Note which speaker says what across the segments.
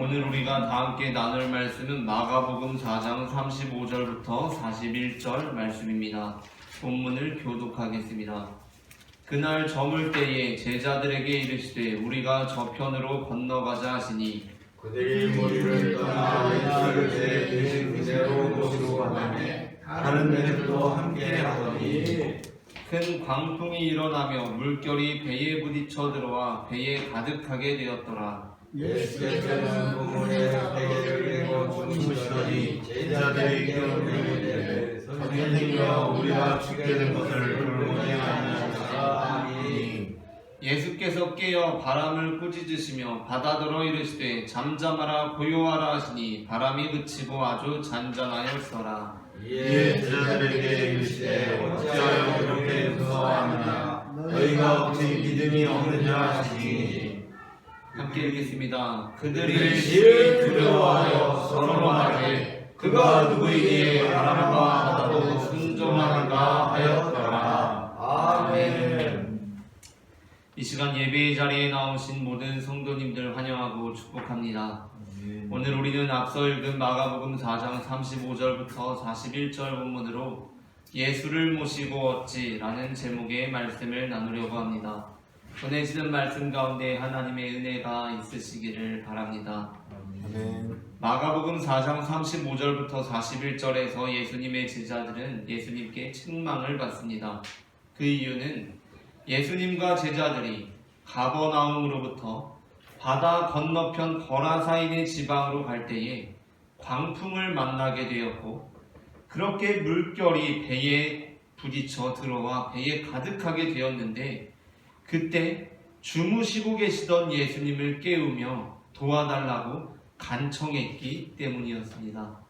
Speaker 1: 오늘 우리가 다 함께 나눌 말씀은 마가복음 4장 35절부터 41절 말씀입니다. 본문을 교독하겠습니다. 그날 저물 때에 제자들에게 이르시되 우리가 저편으로 건너가자 하시니
Speaker 2: 그들이 머리를 떠나 왼쪽을 제 계신 그대로 모시고 가매 다른 배들도 함께 하더니
Speaker 1: 큰 광풍이 일어나며 물결이 배에 부딪혀 들어와 배에 가득하게 되었더라.
Speaker 2: 예수께서는 부문에 베개를 메고 주무시더니 제자들이 깨어내되 선생님여 우리가 죽게 된 것을 돌보지 하니
Speaker 1: 예수께서 깨어 바람을 꾸짖으시며 바다더러 이르시되 잠잠하라 고요하라 하시니 바람이 그치고 아주 잔잔하였더라.
Speaker 2: 이에 제자들에게 이르시되 어찌하여 그렇게 무서워하느냐 너희가 혹시 믿음이 없느냐 하시니
Speaker 1: 함께 읽겠습니다.
Speaker 2: 그들이 시를 두려워하여 서로 말하되 그가 누구이기에 바람과 바다도 순종하는가 하였더라 아멘
Speaker 1: 이 시간 예배의 자리에 나오신 모든 성도님들 환영하고 축복합니다. 오늘 우리는 앞서 읽은 마가복음 4장 35절부터 41절 본문으로 예수를 모시고 어찌라는 제목의 말씀을 나누려고 합니다. 전해지는 말씀 가운데 하나님의 은혜가 있으시기를 바랍니다. 마가복음 4장 35절부터 41절에서 예수님의 제자들은 예수님께 책망을 받습니다. 그 이유는 예수님과 제자들이 가버나움으로부터 바다 건너편 거라사인의 지방으로 갈 때에 광풍을 만나게 되었고 그렇게 물결이 배에 부딪혀 들어와 배에 가득하게 되었는데 그때 주무시고 계시던 예수님을 깨우며 도와달라고 간청했기 때문이었습니다.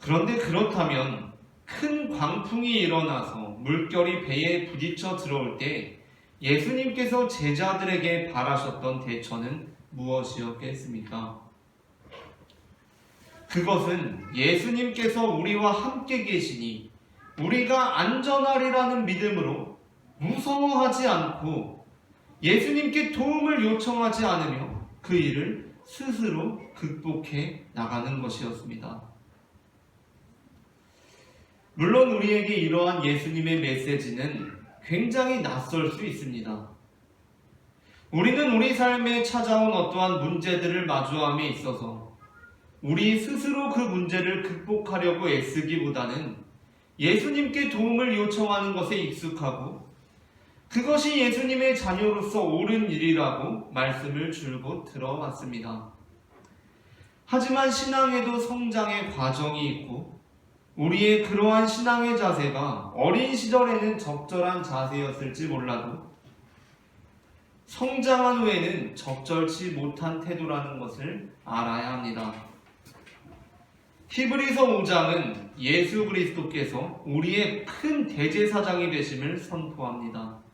Speaker 1: 그런데 그렇다면 큰 광풍이 일어나서 물결이 배에 부딪혀 들어올 때 예수님께서 제자들에게 바라셨던 대처는 무엇이었겠습니까? 그것은 예수님께서 우리와 함께 계시니 우리가 안전하리라는 믿음으로 무서워하지 않고 예수님께 도움을 요청하지 않으며 그 일을 스스로 극복해 나가는 것이었습니다. 물론 우리에게 이러한 예수님의 메시지는 굉장히 낯설 수 있습니다. 우리는 우리 삶에 찾아온 어떠한 문제들을 마주함에 있어서 우리 스스로 그 문제를 극복하려고 애쓰기보다는 예수님께 도움을 요청하는 것에 익숙하고 그것이 예수님의 자녀로서 옳은 일이라고 말씀을 줄곧 들어왔습니다. 하지만 신앙에도 성장의 과정이 있고 우리의 그러한 신앙의 자세가 어린 시절에는 적절한 자세였을지 몰라도 성장한 후에는 적절치 못한 태도라는 것을 알아야 합니다. 히브리서 5장은 예수 그리스도께서 우리의 큰 대제사장이 되심을 선포합니다.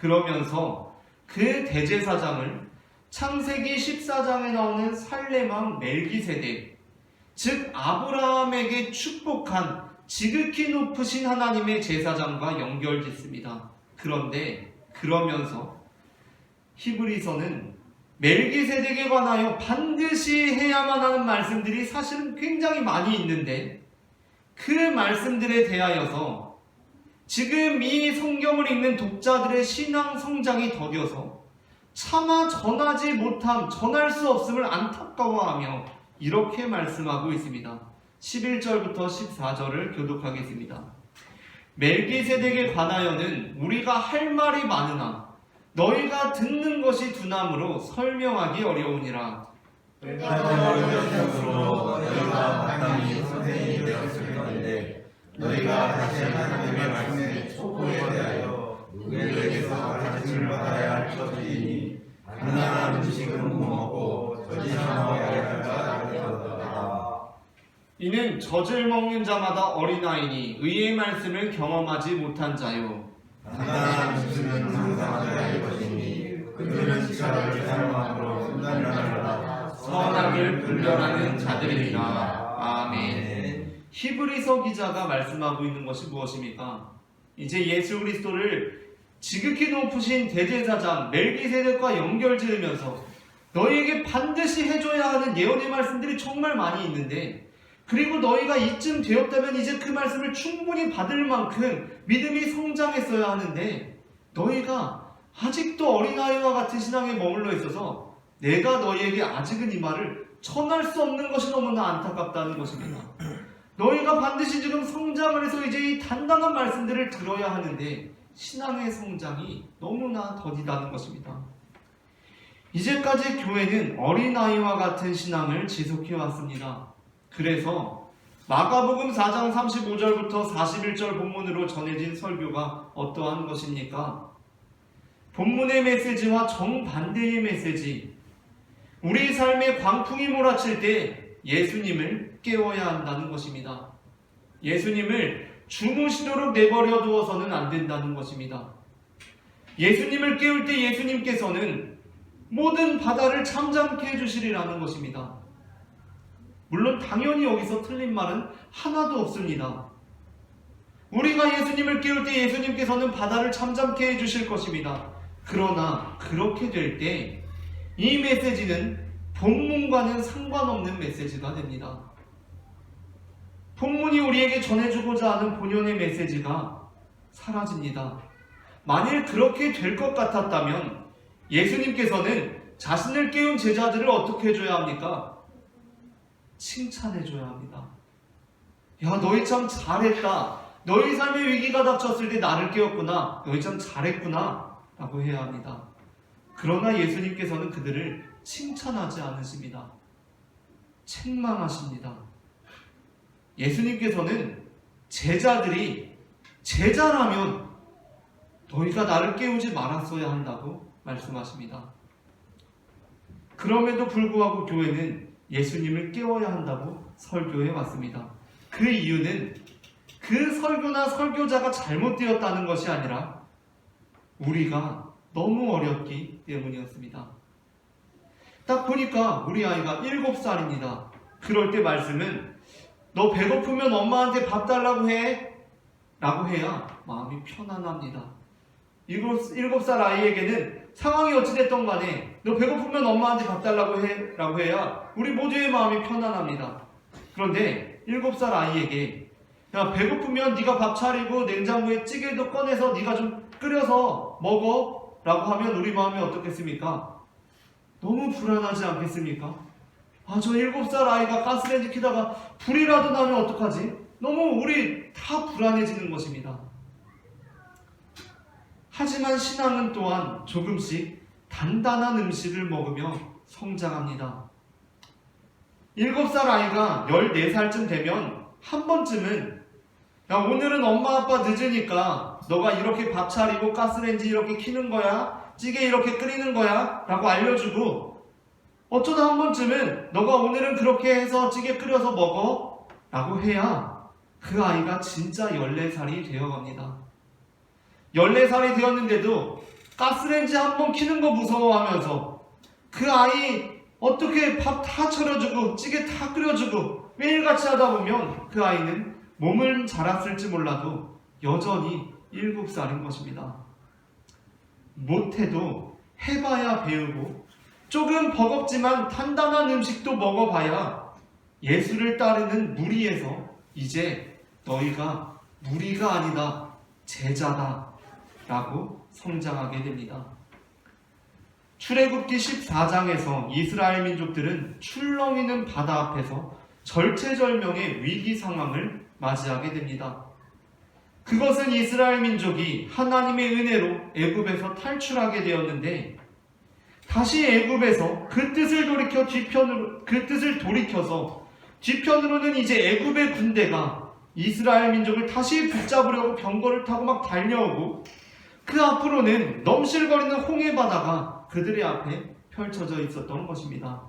Speaker 1: 그러면서 그 대제사장을 창세기 14장에 나오는 살레망 멜기세덱 즉 아브라함에게 축복한 지극히 높으신 하나님의 제사장과 연결짓습니다. 그런데 그러면서 히브리서는 멜기세덱에 관하여 반드시 해야만 하는 말씀들이 사실은 굉장히 많이 있는데 그 말씀들에 대하여서 지금 이 성경을 읽는 독자들의 신앙 성장이 더뎌서 차마 전하지 못함, 전할 수 없음을 안타까워하며 이렇게 말씀하고 있습니다. 11절부터 14절을 교독하겠습니다. 멜기세덱에 관하여는 우리가 할 말이 많으나 너희가 듣는 것이 두나무로 설명하기 어려우니라.
Speaker 2: 어려움으로 너희가 마땅히 선생님이 되었을 건데 너희가 다시 하나님의 말씀에 촉구에 대하여 누구에게서 가르침을 받아야 할 처지이니 가난한 음식은 못 먹고 저지 먹어야 할까 하였더라
Speaker 1: 이는 젖을 먹는 자마다 어린아이니 의의 말씀을 경험하지 못한 자요.
Speaker 2: 가난한 음식은 항상 자의 것이니 그들은 시간을 사용함으로 순간을
Speaker 1: 선악을 분별하는 자들이니라. 아멘. 히브리서 기자가 말씀하고 있는 것이 무엇입니까? 이제 예수 그리스도를 지극히 높으신 대제사장 멜기세덱과 연결 지으면서 너희에게 반드시 해줘야 하는 예언의 말씀들이 정말 많이 있는데 그리고 너희가 이쯤 되었다면 이제 그 말씀을 충분히 받을 만큼 믿음이 성장했어야 하는데 너희가 아직도 어린아이와 같은 신앙에 머물러 있어서 내가 너희에게 아직은 이 말을 전할 수 없는 것이 너무나 안타깝다는 것입니다. 너희가 반드시 지금 성장을 해서 이제 이 단단한 말씀들을 들어야 하는데 신앙의 성장이 너무나 더디다는 것입니다. 이제까지 교회는 어린아이와 같은 신앙을 지속해 왔습니다. 그래서 마가복음 4장 35절부터 41절 본문으로 전해진 설교가 어떠한 것입니까? 본문의 메시지와 정반대의 메시지. 우리 삶에 광풍이 몰아칠 때 예수님을 깨워야 한다는 것입니다. 예수님을 주무시도록 내버려 두어서는 안 된다는 것입니다. 예수님을 깨울 때 예수님께서는 모든 바다를 잠잠케 해주시리라는 것입니다. 물론 당연히 여기서 틀린 말은 하나도 없습니다. 우리가 예수님을 깨울 때 예수님께서는 바다를 잠잠케 해주실 것입니다. 그러나 그렇게 될 때 이 메시지는 본문과는 상관없는 메시지가 됩니다. 본문이 우리에게 전해주고자 하는 본연의 메시지가 사라집니다. 만일 그렇게 될 것 같았다면 예수님께서는 자신을 깨운 제자들을 어떻게 해줘야 합니까? 칭찬해줘야 합니다. 야, 너희 참 잘했다. 너희 삶의 위기가 닥쳤을 때 나를 깨웠구나. 너희 참 잘했구나. 라고 해야 합니다. 그러나 예수님께서는 그들을 칭찬하지 않으십니다. 책망하십니다. 예수님께서는 제자들이 제자라면 너희가 나를 깨우지 말았어야 한다고 말씀하십니다. 그럼에도 불구하고 교회는 예수님을 깨워야 한다고 설교해 왔습니다. 그 이유는 그 설교나 설교자가 잘못되었다는 것이 아니라 우리가 너무 어렸기 때문이었습니다. 딱 보니까 우리 아이가 7살입니다. 그럴 때 말씀은 너 배고프면 엄마한테 밥 달라고 해. 라고 해야 마음이 편안합니다. 일곱, 일곱 살 아이에게는 상황이 어찌됐던 간에 너 배고프면 엄마한테 밥 달라고 해. 라고 해야 우리 모두의 마음이 편안합니다. 그런데 일곱 살 아이에게 야 배고프면 네가 밥 차리고 냉장고에 찌개도 꺼내서 네가 좀 끓여서 먹어 라고 하면 우리 마음이 어떻겠습니까? 너무 불안하지 않겠습니까? 아, 저 일곱 살 아이가 가스레인지 키다가 불이라도 나면 어떡하지? 너무 우리 다 불안해지는 것입니다. 하지만 신앙은 또한 조금씩 단단한 음식을 먹으며 성장합니다. 일곱 살 아이가 14살쯤 되면 한 번쯤은 야, 오늘은 엄마 아빠 늦으니까 너가 이렇게 밥 차리고 가스레인지 이렇게 키는 거야? 찌개 이렇게 끓이는 거야? 라고 알려주고 어쩌다 한 번쯤은 너가 오늘은 그렇게 해서 찌개 끓여서 먹어? 라고 해야 그 아이가 진짜 14살이 되어갑니다. 14살이 되었는데도 가스레인지 한 번 키는 거 무서워하면서 그 아이 어떻게 밥 다 차려주고 찌개 다 끓여주고 매일같이 하다 보면 그 아이는 몸은 자랐을지 몰라도 여전히 7살인 것입니다. 못해도 해봐야 배우고 조금 버겁지만 단단한 음식도 먹어봐야 예수를 따르는 무리에서 이제 너희가 무리가 아니다 제자다 라고 성장하게 됩니다. 출애굽기 14장에서 이스라엘 민족들은 출렁이는 바다 앞에서 절체절명의 위기 상황을 맞이하게 됩니다. 그것은 이스라엘 민족이 하나님의 은혜로 애굽에서 탈출하게 되었는데 다시 애굽에서 그 뜻을 돌이켜 뒤편으로 그 뜻을 돌이켜서 뒤편으로는 이제 애굽의 군대가 이스라엘 민족을 다시 붙잡으려고 병거를 타고 막 달려오고 그 앞으로는 넘실거리는 홍해 바다가 그들의 앞에 펼쳐져 있었던 것입니다.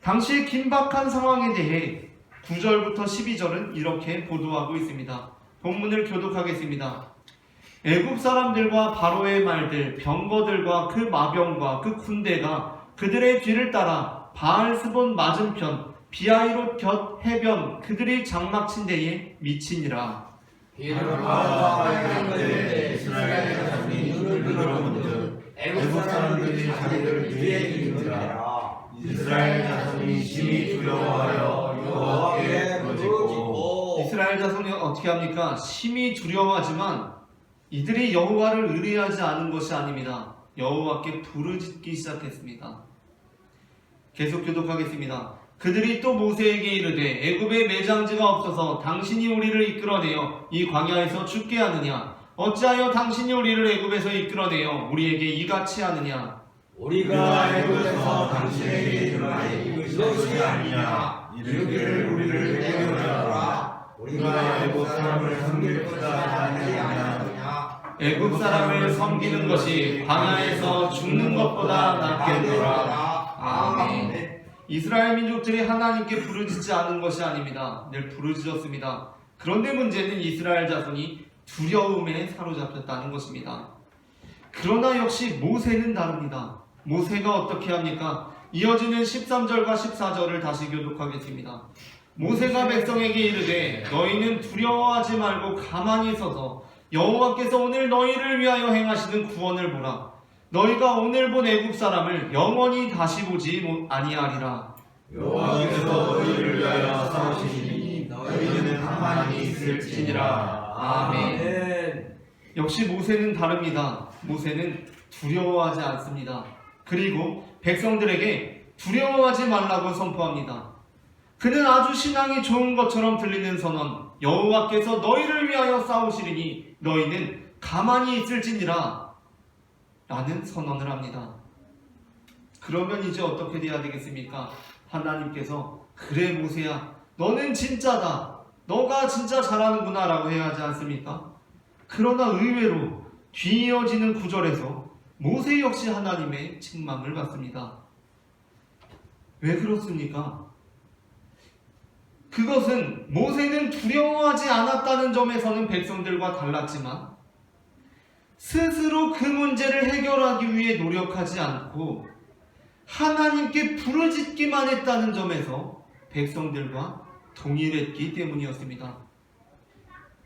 Speaker 1: 당시 긴박한 상황에 대해 9절부터 12절은 이렇게 보도하고 있습니다. 본문을 교독하겠습니다. 애굽 사람들과 바로의 말들, 병거들과 그 마병과 그 군대가 그들의 뒤를 따라 바알스본 맞은편 비아이롯 곁 해변 그들이 장막 침대에 미치니라.
Speaker 2: 이스라엘 눈을 들어본즉 애국 사람들이 자기를 뒤에 이르니라 이스라엘 자손이 심히 두려워하여 여호와께
Speaker 1: 이스라엘 자손이 어떻게 합니까? 심히 두려워하지만 이들이 여호와를 의뢰하지 않은 것이 아닙니다. 여호와께 부르짖기 시작했습니다. 계속 교독하겠습니다. 그들이 또 모세에게 이르되 애굽에 매장지가 없어서 당신이 우리를 이끌어내어 이 광야에서 죽게 하느냐? 어찌하여 당신이 우리를 애굽에서 이끌어내어 우리에게 이같이 하느냐?
Speaker 2: 우리가 애굽에서 당신에게 이르나니 이것이 아니냐 이르기를 우리를 깨우려라 우리가 애굽 사람을 섬길보다 하지 아니하느냐
Speaker 1: 애굽 사람을 섬기는 것이 광야에서 죽는 것보다 낫겠노라. 아멘. 이스라엘 민족들이 하나님께 부르짖지 않은 것이 아닙니다. 늘 부르짖었습니다. 그런데 문제는 이스라엘 자손이 두려움에 사로잡혔다는 것입니다. 그러나 역시 모세는 다릅니다. 모세가 어떻게 합니까? 이어지는 13절과 14절을 다시 교독하겠습니다. 모세가 백성에게 이르되 너희는 두려워하지 말고 가만히 서서 여호와께서 오늘 너희를 위하여 행하시는 구원을 보라. 너희가 오늘 본 애굽 사람을 영원히 다시 보지 못- 아니하리라.
Speaker 2: 여호와께서 너희를 위하여 싸우시니 너희는 가만히 있을지니라
Speaker 1: 아멘. 역시 모세는 다릅니다. 모세는 두려워하지 않습니다. 그리고 백성들에게 두려워하지 말라고 선포합니다. 그는 아주 신앙이 좋은 것처럼 들리는 선언. 여호와께서 너희를 위하여 싸우시리니 너희는 가만히 있을지니라. 라는 선언을 합니다. 그러면 이제 어떻게 돼야 되겠습니까? 하나님께서 그래 모세야 너는 진짜다. 너가 진짜 잘하는구나 라고 해야 하지 않습니까? 그러나 의외로 뒤이어지는 구절에서 모세 역시 하나님의 책망을 받습니다. 왜 그렇습니까? 그것은 모세는 두려워하지 않았다는 점에서는 백성들과 달랐지만 스스로 그 문제를 해결하기 위해 노력하지 않고 하나님께 부르짖기만 했다는 점에서 백성들과 동일했기 때문이었습니다.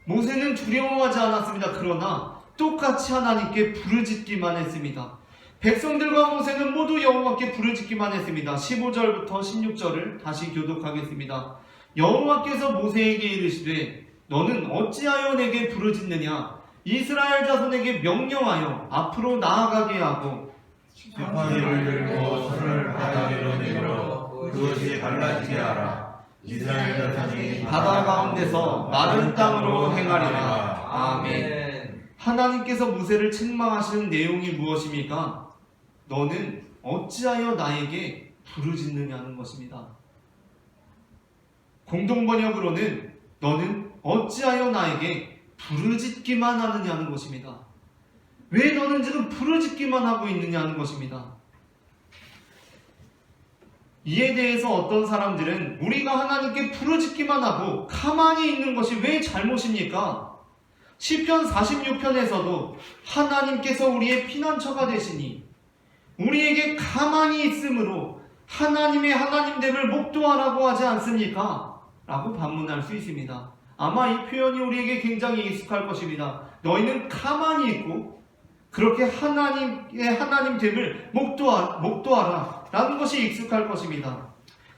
Speaker 1: 모세는 두려워하지 않았습니다. 그러나 똑같이 하나님께 부르짖기만 했습니다. 백성들과 모세는 모두 여호와께 부르짖기만 했습니다. 15절부터 16절을 다시 교독하겠습니다. 여호와께서 모세에게 이르시되 너는 어찌하여 내게 부르짖느냐 이스라엘 자손에게 명령하여 앞으로 나아가게 하고
Speaker 2: 지팡이를 들고 손을 바다 위로 내밀어 그것이 갈라지게 하라 이스라엘 자손이
Speaker 1: 바다 가운데서 마른 땅으로 행하리라. 아멘. 하나님께서 모세를 책망하시는 내용이 무엇입니까? 너는 어찌하여 나에게 부르짖느냐는 것입니다. 공동번역으로는 너는 어찌하여 나에게 부르짖기만 하느냐는 것입니다. 왜 너는 지금 부르짖기만 하고 있느냐는 것입니다. 이에 대해서 어떤 사람들은 우리가 하나님께 부르짖기만 하고 가만히 있는 것이 왜 잘못입니까? 시편 46편에서도 하나님께서 우리의 피난처가 되시니 우리에게 가만히 있으므로 하나님의 하나님됨을 목도하라고 하지 않습니까? 라고 반문할 수 있습니다. 아마 이 표현이 우리에게 굉장히 익숙할 것입니다. 너희는 가만히 있고 그렇게 하나님의 하나님 됨을 목도하, 목도하라 라는 것이 익숙할 것입니다.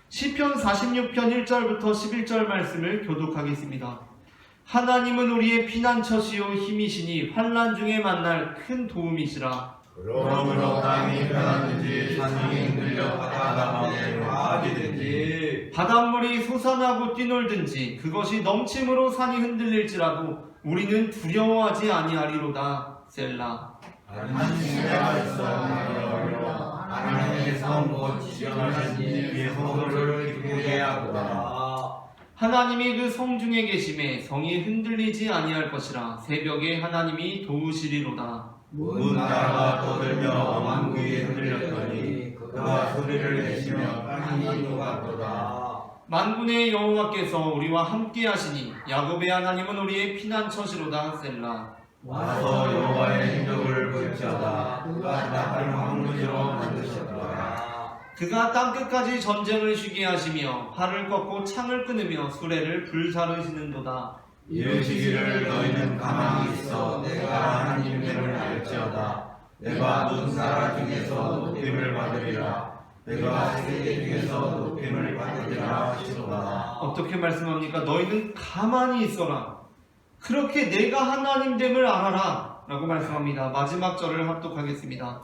Speaker 1: 시편 46편 1절부터 11절 말씀을 교독하겠습니다. 하나님은 우리의 피난처시요 힘이시니 환난 중에 만날 큰 도움이시라.
Speaker 2: 그러므로 땅이 변하든지 산이 흔들려 바다 가운데 빠지든지
Speaker 1: 바닷물이 솟아나고 뛰놀든지 그것이 넘침으로 산이 흔들릴지라도 우리는 두려워하지 아니하리로다. 셀라.
Speaker 2: 성못 지정하신 이의 소를 기쁘게 하고다
Speaker 1: 하나님이 그 성 중에 계심에 성이 흔들리지 아니할 것이라 새벽에 하나님이 도우시리로다.
Speaker 2: 문 나라가 떠들며 왕국이 흔들렸더니 그가 소리를 내시며 땅이 녹았도다
Speaker 1: 만군의 여호와께서 우리와 함께 하시니 야곱의 하나님은 우리의 피난처시로다. 셀라.
Speaker 2: 와서 여호와의 행적을 볼지어다 그가 땅을 황무지로 만드셨더라
Speaker 1: 그가 땅끝까지 전쟁을 쉬게 하시며 팔을 꺾고 창을 끊으며 수레를 불사르시는도다.
Speaker 2: 이르시기를 너희는 가만히 있어 내가 하나님됨을 알지어다 내가 눈 나라 중에서 높임을 받으리라 내가 세계 중에서 높임을 받으리라 하시도다.
Speaker 1: 어떻게 말씀합니까? 너희는 가만히 있어라. 그렇게 내가 하나님됨을 알아라. 라고 말씀합니다. 마지막 절을 합독하겠습니다.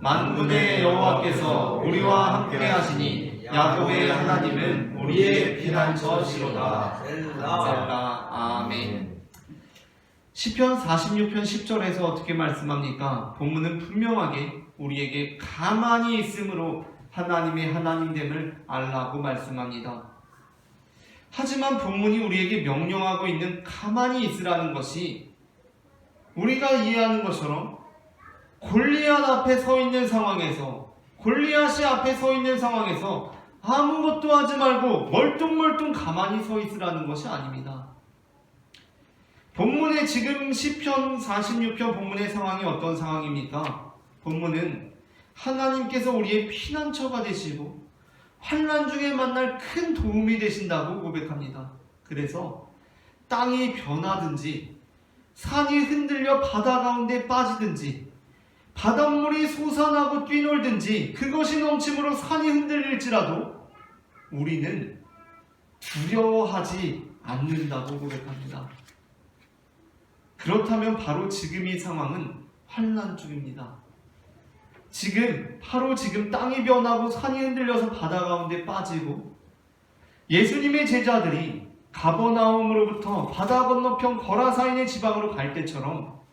Speaker 1: 만군의 여호와께서 우리와 함께 하시니 야곱의 하나님은 우리의 피난처시로다. 셀라 아멘. 시편 46편 10절에서 어떻게 말씀합니까? 본문은 분명하게 우리에게 가만히 있음으로 하나님의 하나님됨을 알라고 말씀합니다. 하지만 본문이 우리에게 명령하고 있는 가만히 있으라는 것이 우리가 이해하는 것처럼 골리앗 앞에 서 있는 상황에서 골리앗이 앞에 서 있는 상황에서 아무것도 하지 말고 멀뚱멀뚱 가만히 서 있으라는 것이 아닙니다. 본문의 지금 시편 46편 본문의 상황이 어떤 상황입니까? 본문은 하나님께서 우리의 피난처가 되시고 환난 중에 만날 큰 도움이 되신다고 고백합니다. 그래서 땅이 변하든지 산이 흔들려 바다 가운데 빠지든지 바닷물이 솟아나고 뛰놀든지 그것이 넘침으로 산이 흔들릴지라도 우리는 두려워하지 않는다고 고백합니다. 그렇다면 바로 지금 이 상황은 환난 중입니다. 지금 바로 지금 땅이 변하고 산이 흔들려서 바다 가운데 빠지고 예수님의 제자들이 가버나움으로부터 바다 건너편 거라사인의 지방으로 갈 때처럼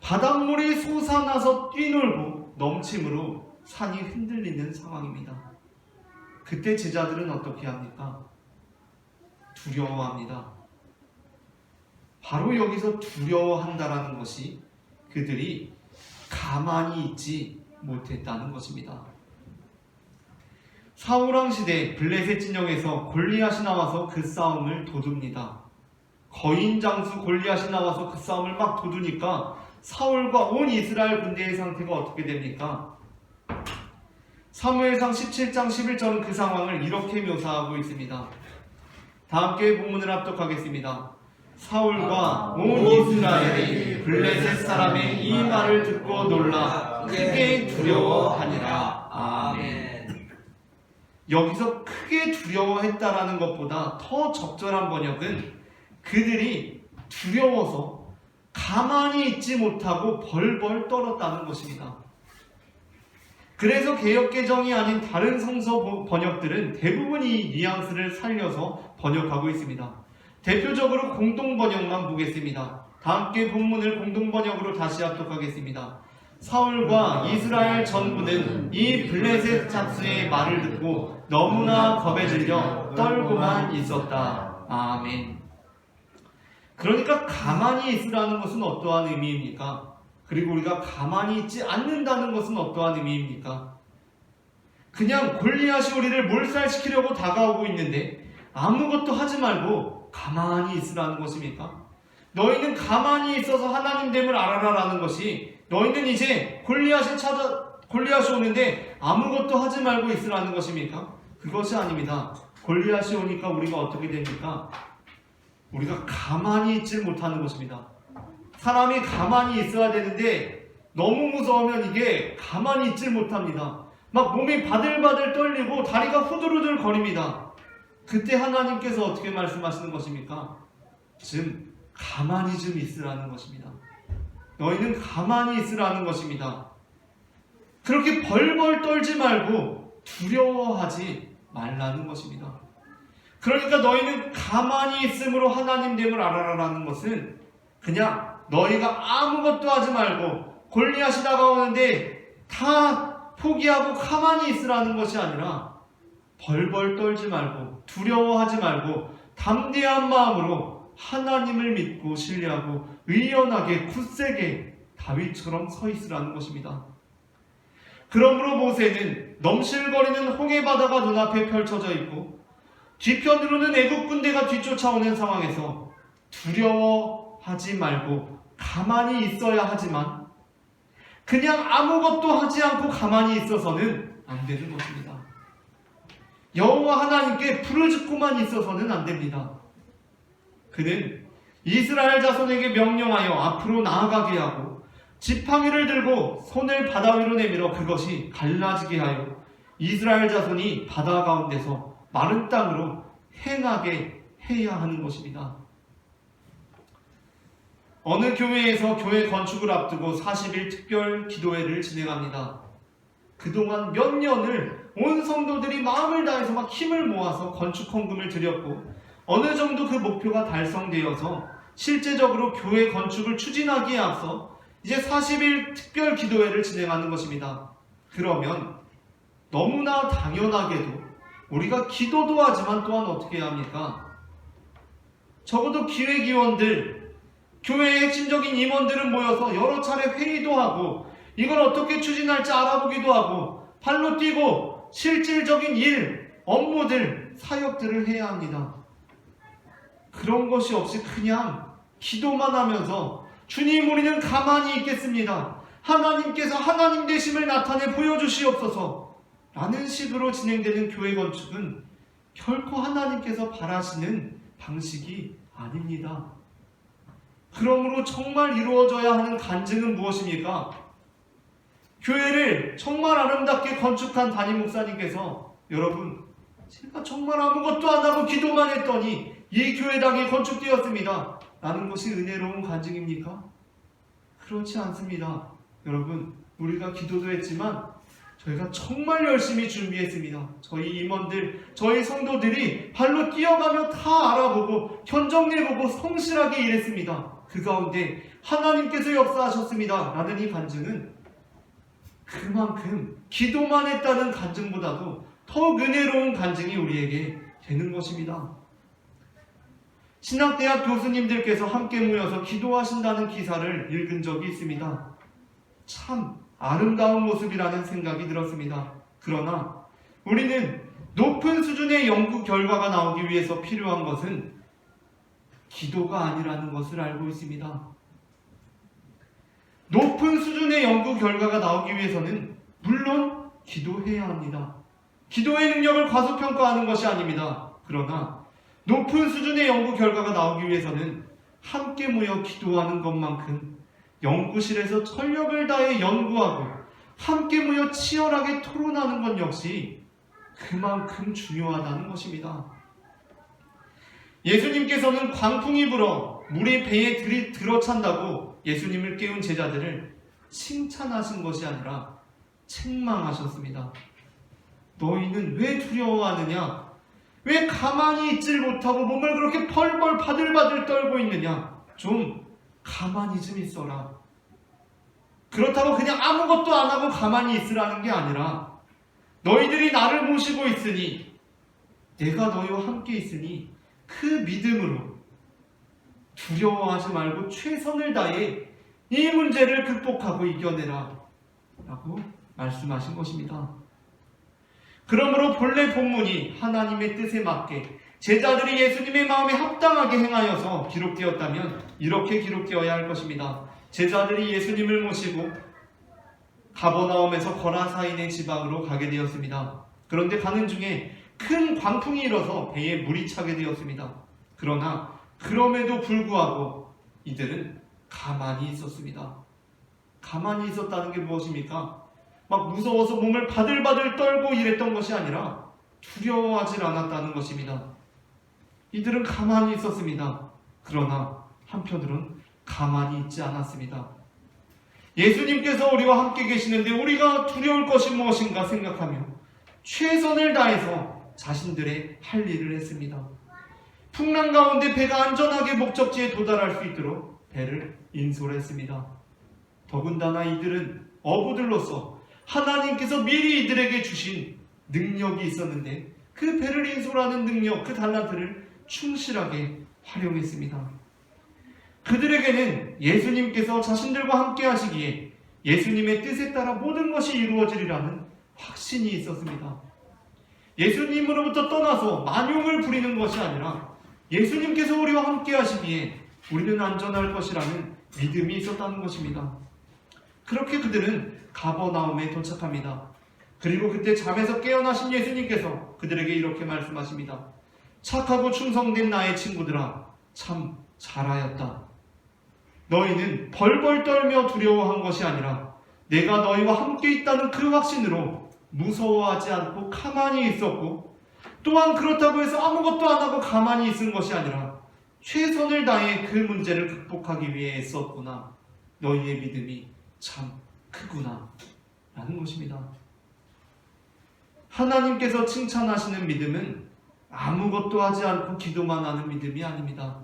Speaker 1: 바닷물이 솟아나서 뛰놀고 넘침으로 산이 흔들리는 상황입니다. 그때 제자들은 어떻게 합니까? 두려워합니다. 바로 여기서 두려워한다라는 것이 그들이 가만히 있지 못했다는 것입니다. 사울왕 시대 블레셋 진영에서 골리앗이 나와서 그 싸움을 도둡니다. 거인 장수 골리앗이 나와서 그 싸움을 막 도두니까 사울과 온 이스라엘 군대의 상태가 어떻게 됩니까? 사무엘상 17장 11절은 그 상황을 이렇게 묘사하고 있습니다. 다 함께 본문을 합독하겠습니다. 사울과 온 이스라엘이 블레셋 사람의 이 말을 듣고 놀라 크게 두려워하니라. 아멘. 여기서 크게 두려워했다라는 것보다 더 적절한 번역은 그들이 두려워서 가만히 있지 못하고 벌벌 떨었다는 것입니다. 그래서 개혁개정이 아닌 다른 성서 번역들은 대부분 이 뉘앙스를 살려서 번역하고 있습니다. 대표적으로 공동번역만 보겠습니다. 다 함께 본문을 공동번역으로 다시 합독하겠습니다. 사울과 이스라엘 전부는 이 블레셋 잡스의 말을 듣고 너무나 겁에 질려 떨고만 있었다. 아멘. 그러니까 가만히 있으라는 것은 어떠한 의미입니까? 그리고 우리가 가만히 있지 않는다는 것은 어떠한 의미입니까? 그냥 골리앗이 우리를 몰살시키려고 다가오고 있는데 아무것도 하지 말고 가만히 있으라는 것입니까? 너희는 가만히 있어서 하나님됨을 알아라라는 것이 너희는 이제 골리앗이 찾아 골리앗이 오는데 아무것도 하지 말고 있으라는 것입니까? 그것이 아닙니다. 골리앗이 오니까 우리가 어떻게 됩니까? 우리가 가만히 있질 못하는 것입니다. 사람이 가만히 있어야 되는데 너무 무서우면 이게 가만히 있질 못합니다. 막 몸이 바들바들 떨리고 다리가 후들후들 거립니다. 그때 하나님께서 어떻게 말씀하시는 것입니까? 좀 가만히 좀 있으라는 것입니다. 너희는 가만히 있으라는 것입니다. 그렇게 벌벌 떨지 말고 두려워하지 말라는 것입니다. 그러니까 너희는 가만히 있음으로 하나님됨을 알아라라는 것은 그냥 너희가 아무것도 하지 말고 골리앗이 다가오는데 다 포기하고 가만히 있으라는 것이 아니라 벌벌 떨지 말고 두려워하지 말고 담대한 마음으로 하나님을 믿고 신뢰하고 의연하게 굳세게 다윗처럼 서 있으라는 것입니다. 그러므로 모세는 넘실거리는 홍해 바다가 눈앞에 펼쳐져 있고 뒤편으로는 애국 군대가 뒤쫓아오는 상황에서 두려워하지 말고 가만히 있어야 하지만 그냥 아무것도 하지 않고 가만히 있어서는 안 되는 것입니다. 여호와 하나님께 부르짖고만 있어서는 안 됩니다. 그는 이스라엘 자손에게 명령하여 앞으로 나아가게 하고 지팡이를 들고 손을 바다 위로 내밀어 그것이 갈라지게 하여 이스라엘 자손이 바다 가운데서 마른 땅으로 행하게 해야 하는 것입니다. 어느 교회에서 교회 건축을 앞두고 40일 특별 기도회를 진행합니다. 그동안 몇 년을 온 성도들이 마음을 다해서 막 힘을 모아서 건축 헌금을 드렸고 어느 정도 그 목표가 달성되어서 실제적으로 교회 건축을 추진하기에 앞서 이제 40일 특별 기도회를 진행하는 것입니다. 그러면 너무나 당연하게도 우리가 기도도 하지만 또한 어떻게 해야 합니까? 적어도 기획위원들, 교회의 핵심적인 임원들은 모여서 여러 차례 회의도 하고 이걸 어떻게 추진할지 알아보기도 하고 발로 뛰고 실질적인 일, 업무들, 사역들을 해야 합니다. 그런 것이 없이 그냥 기도만 하면서 주님 우리는 가만히 있겠습니다. 하나님께서 하나님 되심을 나타내 보여주시옵소서 라는 식으로 진행되는 교회 건축은 결코 하나님께서 바라시는 방식이 아닙니다. 그러므로 정말 이루어져야 하는 간증은 무엇입니까? 교회를 정말 아름답게 건축한 담임 목사님께서 여러분 제가 정말 아무것도 안 하고 기도만 했더니 이 교회당이 건축되었습니다. 라는 것이 은혜로운 간증입니까? 그렇지 않습니다. 여러분 우리가 기도도 했지만 저희가 정말 열심히 준비했습니다. 저희 임원들, 저희 성도들이 발로 뛰어가며 다 알아보고 견적내보고 성실하게 일했습니다. 그 가운데 하나님께서 역사하셨습니다. 라는 이 간증은 그만큼 기도만 했다는 간증보다도 더욱 은혜로운 간증이 우리에게 되는 것입니다. 신학대학 교수님들께서 함께 모여서 기도하신다는 기사를 읽은 적이 있습니다. 참 아름다운 모습이라는 생각이 들었습니다. 그러나 우리는 높은 수준의 연구 결과가 나오기 위해서 필요한 것은 기도가 아니라는 것을 알고 있습니다. 높은 수준의 연구 결과가 나오기 위해서는 물론 기도해야 합니다. 기도의 능력을 과소평가하는 것이 아닙니다. 그러나 높은 수준의 연구 결과가 나오기 위해서는 함께 모여 기도하는 것만큼 연구실에서 전력을 다해 연구하고 함께 모여 치열하게 토론하는 것 역시 그만큼 중요하다는 것입니다. 예수님께서는 광풍이 불어 물이 배에 들이 들어찬다고 예수님을 깨운 제자들을 칭찬하신 것이 아니라 책망하셨습니다. 너희는 왜 두려워하느냐? 왜 가만히 있질 못하고 몸을 그렇게 펄펄 바들바들 떨고 있느냐? 좀 가만히 좀 있어라. 그렇다고 그냥 아무것도 안 하고 가만히 있으라는 게 아니라 너희들이 나를 모시고 있으니 내가 너희와 함께 있으니 그 믿음으로 두려워하지 말고 최선을 다해 이 문제를 극복하고 이겨내라 라고 말씀하신 것입니다. 그러므로 본래 본문이 하나님의 뜻에 맞게 제자들이 예수님의 마음에 합당하게 행하여서 기록되었다면 이렇게 기록되어야 할 것입니다. 제자들이 예수님을 모시고 가버나움에서 거라사인의 지방으로 가게 되었습니다. 그런데 가는 중에 큰 광풍이 일어서 배에 물이 차게 되었습니다. 그러나 그럼에도 불구하고 이들은 가만히 있었습니다. 가만히 있었다는 게 무엇입니까? 막 무서워서 몸을 바들바들 떨고 이랬던 것이 아니라 두려워하지 않았다는 것입니다. 이들은 가만히 있었습니다. 그러나 한편으론 가만히 있지 않았습니다. 예수님께서 우리와 함께 계시는데 우리가 두려울 것이 무엇인가 생각하며 최선을 다해서 자신들의 할 일을 했습니다. 풍랑 가운데 배가 안전하게 목적지에 도달할 수 있도록 배를 인솔했습니다. 더군다나 이들은 어부들로서 하나님께서 미리 이들에게 주신 능력이 있었는데 그 배를 인솔하는 능력, 그 달란트를 충실하게 활용했습니다. 그들에게는 예수님께서 자신들과 함께 하시기에 예수님의 뜻에 따라 모든 것이 이루어지리라는 확신이 있었습니다. 예수님으로부터 떠나서 만용을 부리는 것이 아니라 예수님께서 우리와 함께 하시기에 우리는 안전할 것이라는 믿음이 있었다는 것입니다. 그렇게 그들은 가버나움에 도착합니다. 그리고 그때 잠에서 깨어나신 예수님께서 그들에게 이렇게 말씀하십니다. 착하고 충성된 나의 친구들아, 참 잘하였다. 너희는 벌벌 떨며 두려워한 것이 아니라 내가 너희와 함께 있다는 그 확신으로 무서워하지 않고 가만히 있었고 또한 그렇다고 해서 아무것도 안 하고 가만히 있은 것이 아니라 최선을 다해 그 문제를 극복하기 위해 애썼구나. 너희의 믿음이 참 크구나. 라는 것입니다. 하나님께서 칭찬하시는 믿음은 아무것도 하지 않고 기도만 하는 믿음이 아닙니다.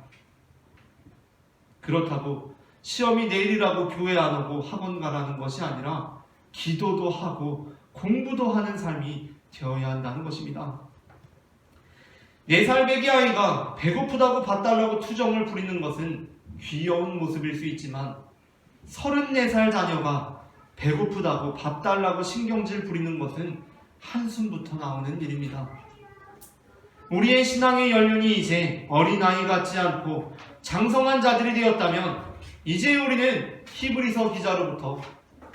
Speaker 1: 그렇다고 시험이 내일이라고 교회 안 오고 학원 가라는 것이 아니라 기도도 하고 공부도 하는 삶이 되어야 한다는 것입니다. 4살 배기 아이가 배고프다고 봐달라고 투정을 부리는 것은 귀여운 모습일 수 있지만 34살 자녀가 배고프다고 밥 달라고 신경질 부리는 것은 한숨부터 나오는 일입니다. 우리의 신앙의 연륜이 이제 어린아이 같지 않고 장성한 자들이 되었다면 이제 우리는 히브리서 기자로부터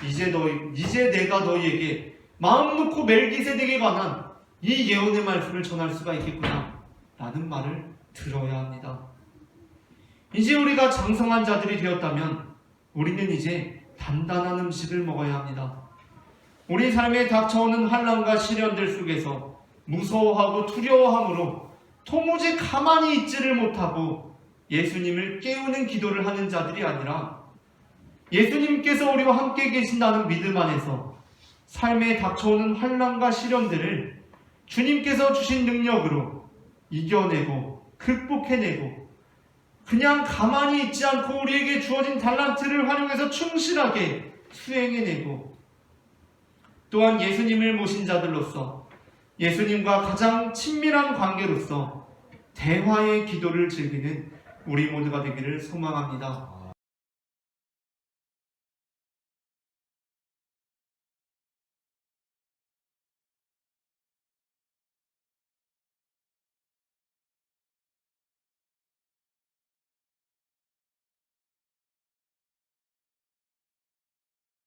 Speaker 1: 이제 너희 이제 내가 너희에게 마음 놓고 멜기세덱에 관한 이 예언의 말씀을 전할 수가 있겠구나 라는 말을 들어야 합니다. 이제 우리가 장성한 자들이 되었다면 우리는 이제 단단한 음식을 먹어야 합니다. 우리 삶에 닥쳐오는 환란과 시련들 속에서 무서워하고 두려워함으로 도무지 가만히 있지를 못하고 예수님을 깨우는 기도를 하는 자들이 아니라 예수님께서 우리와 함께 계신다는 믿음 안에서 삶에 닥쳐오는 환란과 시련들을 주님께서 주신 능력으로 이겨내고 극복해내고 그냥 가만히 있지 않고 우리에게 주어진 달란트를 활용해서 충실하게 수행해내고 또한 예수님을 모신 자들로서 예수님과 가장 친밀한 관계로서 대화의 기도를 즐기는 우리 모두가 되기를 소망합니다.